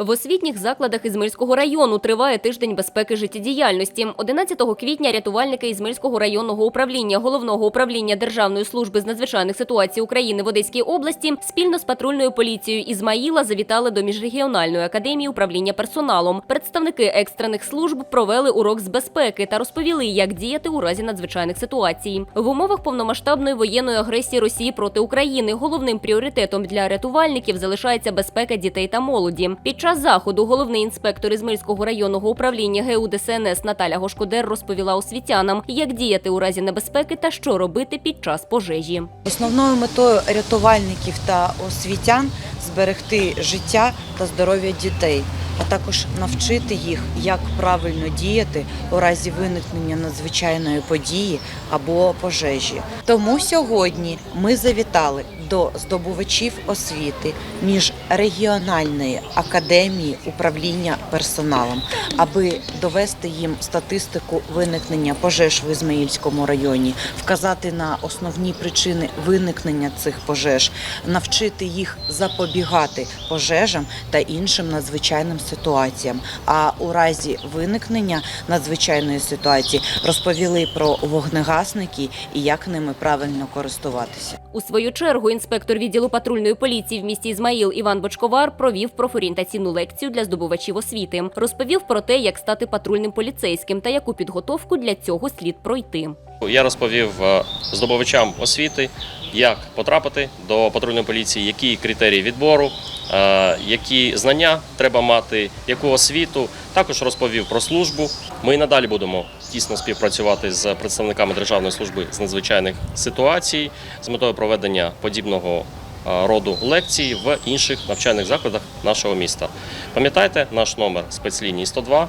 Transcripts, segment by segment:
В освітніх закладах Ізмельського району триває тиждень безпеки життєдіяльності. 11 квітня рятувальники Ізмельського районного управління головного управління Державної служби з надзвичайних ситуацій України в Одеській області спільно з патрульною поліцією Ізмаїла завітали до міжрегіональної академії управління персоналом. Представники екстрених служб провели урок з безпеки та розповіли, як діяти у разі надзвичайних ситуацій. В умовах повномасштабної воєнної агресії Росії проти України головним пріоритетом для рятувальників залишається безпека дітей та молоді. Під час заходу головний інспектор Ізмельського районного управління ГУ ДСНС Наталя Гошкодер розповіла освітянам, як діяти у разі небезпеки та що робити під час пожежі. Основною метою рятувальників та освітян зберегти життя та здоров'я дітей, а також навчити їх, як правильно діяти у разі виникнення надзвичайної події або пожежі. Тому сьогодні ми завітали до здобувачів освіти міжрегіональної академії управління персоналом, аби довести їм статистику виникнення пожеж в Ізмаїльському районі, вказати на основні причини виникнення цих пожеж, навчити їх запобігати пожежам та іншим надзвичайним ситуаціям. А у разі виникнення надзвичайної ситуації розповіли про вогнегасники і як ними правильно користуватися. У свою чергу інспектор відділу патрульної поліції в місті Ізмаїл Іван Бочковар провів профорієнтаційну лекцію для здобувачів освіти. Розповів про те, як стати патрульним поліцейським та яку підготовку для цього слід пройти. Я розповів е, здобувачам освіти, як потрапити до патрульної поліції, які критерії відбору, е, які знання треба мати, яку освіту. Також розповів про службу. Ми і надалі будемо тісно співпрацювати з представниками Державної служби з надзвичайних ситуацій з метою проведення подібного роду лекцій в інших навчальних закладах нашого міста. Пам'ятайте наш номер спецлінії 102.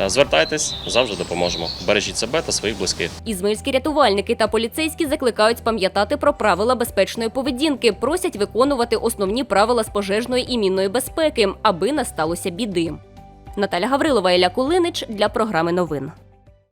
Е, Звертайтесь, завжди допоможемо. Бережіть себе та своїх близьких. Ізмаїльські рятувальники та поліцейські закликають пам'ятати про правила безпечної поведінки, просять виконувати основні правила з пожежної і мінної безпеки, аби не сталося біди. Наталя Гаврилова, Ілля Кулинич для програми новин.